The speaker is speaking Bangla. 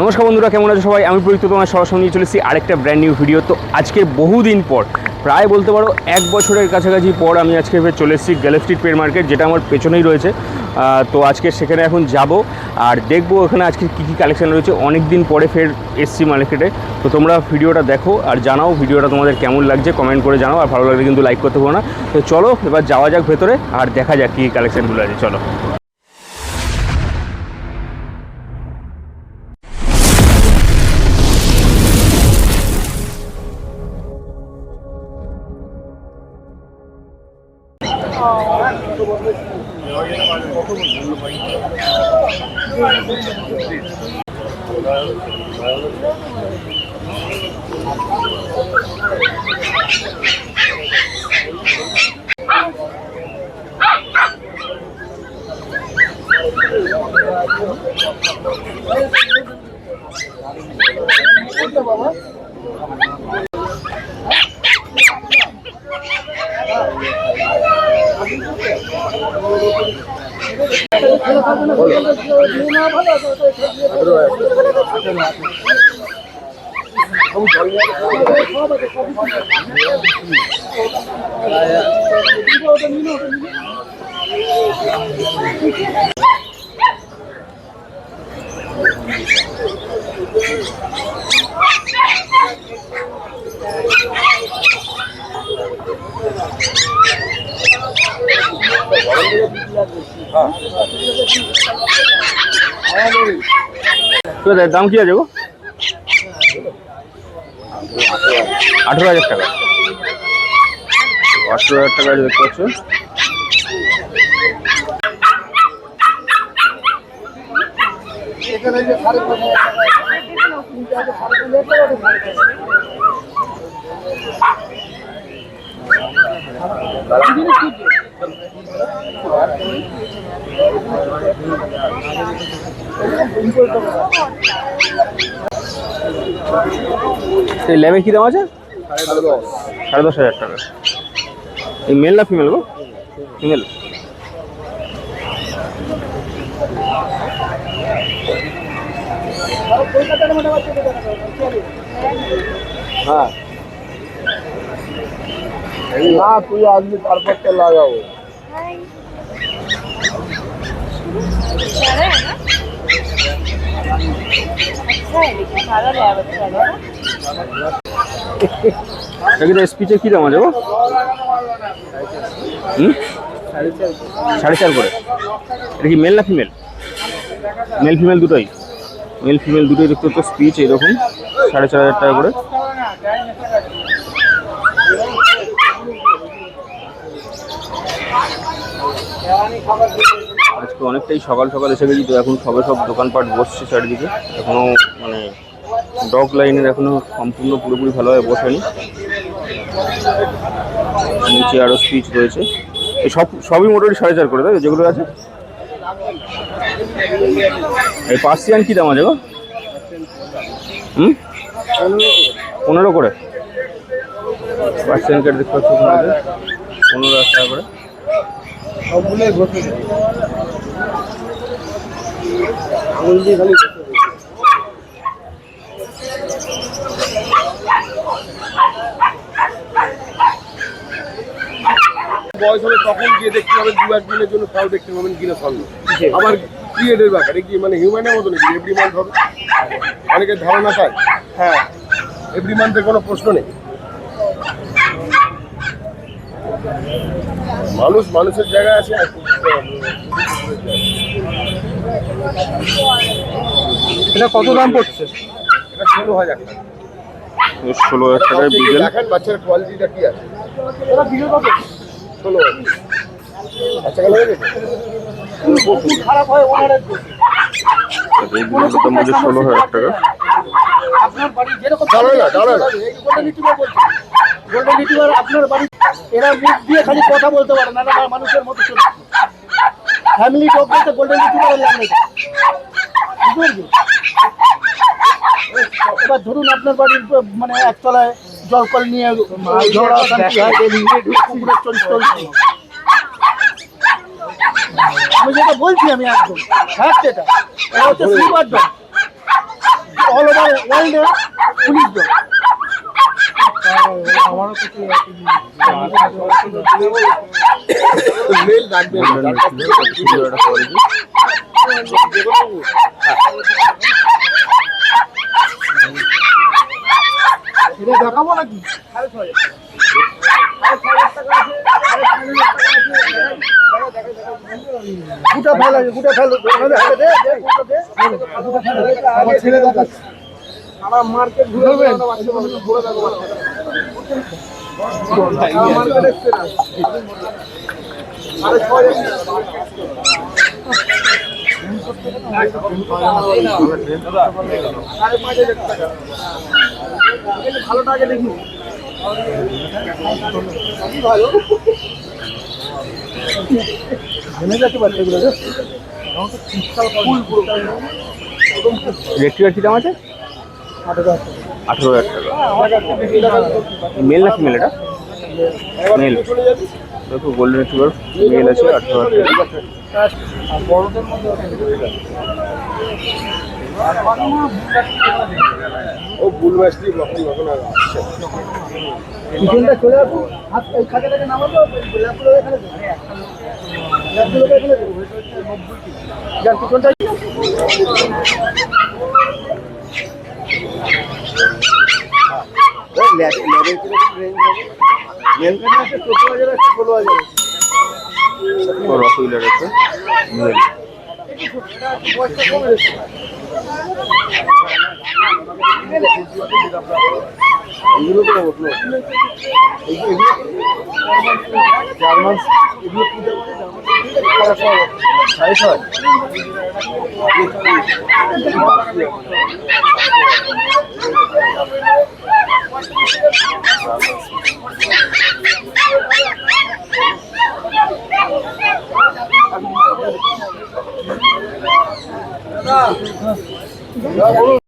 নমস্কার বন্ধুরা, কেমন আছো সবাই? আমি প্রযুক্ত তোমার সবার সঙ্গে চলেছি আরেকটা ব্র্যান্ড নিউ ভিডিও তো আজকে বহুদিন পর, প্রায় বলতে পারো এক বছরের কাছাকাছি পর আমি আজকে ফের চলে এসেছি গ্যালে স্ট্রিট পেয়ার মার্কেট যেটা আমার পেছনেই রয়েছে। তো আজকে সেখানে এখন যাব আর দেখব ওখানে আজকে কী কী কালেকশান রয়েছে। অনেক দিন পরে ফের এসছি মার্কেটে তো তোমরা ভিডিওটা দেখো আর জানাও ভিডিওটা তোমাদের কেমন লাগছে কমেন্ট করে জানাও। আর ভালো লাগলে কিন্তু লাইক করতে পারো না। তো চলো, এবার যাওয়া যাক ভেতরে আর দেখা যাক কী কালেকশনগুলো আছে। চলো। baba. তো এর দাম কি আছে গো? আঠেরো হাজার টাকা। আঠেরো হাজার টাকা দেখতে পাচ্ছ। এই ল্যাবের কি দাম আছে? সাড়ে দশ হাজার টাকা। এই মেল না ফিমেল গো? ফিমেল হ্যাঁ। না, তুই আসবি, তারপর তো লাগাবো। এটা স্পিচের কি দাম আছে গো? সাড়ে চার করে। এটা কি মেল না ফিমেল মেল ফিমেল দুটোই। মেল ফিমেল দুটোই দেখতে তো স্পিচ এরকম সাড়ে চার হাজার টাকা করে। আজকে অনেকটাই সকাল সকাল এসে গেছি, তো এখন সবে সব দোকানপাট বসছে চারিদিকে। এখনও মানে ডগ লাইনের এখনও সম্পূর্ণ পুরোপুরি ভালোভাবে বসেনি। নিচে আরও স্পিচ রয়েছে। সব, সবই মোটামুটি সাড়ে চার করে, তাই যেগুলো আছে? এই পার্সিয়ান কী দাম আছে গো? হুম? পনেরো করে। পার্সিয়ান কেটে দেখতে পাচ্ছি পনেরো টাকা করে। সবগুলোই বসে দে। আঙুল দিয়ে খালি বসে বয়স হবে তখন গিয়ে দেখতে পাবেন দু একদিনের জন্য তাও দেখতে পাবেন কিনা সঙ্গে আবার ক্রিয়েটের ব্যাপার কি মানে হিউম্যানের মতো নাকি এভরি মান্থ হবে? অনেকের ধারণা চায় হ্যাঁ। এভরি মান্থের কোনো প্রশ্ন নেই। মানুষ মানুষের জায়গায় আছে এটা কত দাম পড়ছে? এটা ষোলো হাজার টাকা। ষোলো হাজার টাকায় দেখেন বাচ্চার কোয়ালিটিটা কি আছে? ষোলো বাচ্চা গেল খারাপ হয় ওনারের এই দাম বলছে ষোলো হাজার টাকা। আপনার বাড়ি যেরকম না, আপনার বাড়ি এরা মুখ দিয়ে খালি কথা বলতে পারে না না মানুষের মতো চলে ফ্যামিলি ডগ বলতে গোল্ডেন রিট্রিভারের ল্যাঙ্গুয়েজ বুঝতে এবার ধরুন আপনার বাড়ির মানে একতলায় জল কল নিয়ে ঝগড়া অশান্তি হয় ডেলি কুকুরের আমি যেটা বলছি আমি একদম। ফ্যাক্ট এটা। এটা হচ্ছে সিলভার ডগ অল ওভার ওয়ার্ল্ডে পুলিশ ডগ মেল রাখবেন না, তার কাছ থেকে এটা দেখাবো নাকি গুটা ফেল আছে গুটা ফেল ওখানে হাতে দে দে আমার ছেলে দেখাচ্ছে সারা মার্কেট ঘুরে ঘুরে ভালোটা ভালো ভেঙে যাচ্ছে বাচ্চাগুলো রে। রেট্রিভার কী দাম আছে আঠেরো হাজার টাকা। মেল না ফিমেল এটা? মেল। দেখো গোল্ডেন রেট্রিভার মেল আছে আঠেরো হাজার টাকা। আর ও বুল আসছে চলে আসো হাত এই নামাবো ল্যাপগুলো এখানে দেবো। এখানে যার পিছনটা। মেলখানে আছে চোদ্দ হাজার আছে ষোলো হাজার আছে ও রসগোল্লার আছে মেল কমে গেছে এগুলো তো উঠল জার্মান এগুলো কি দেবো সাড়ে ছয় দাদা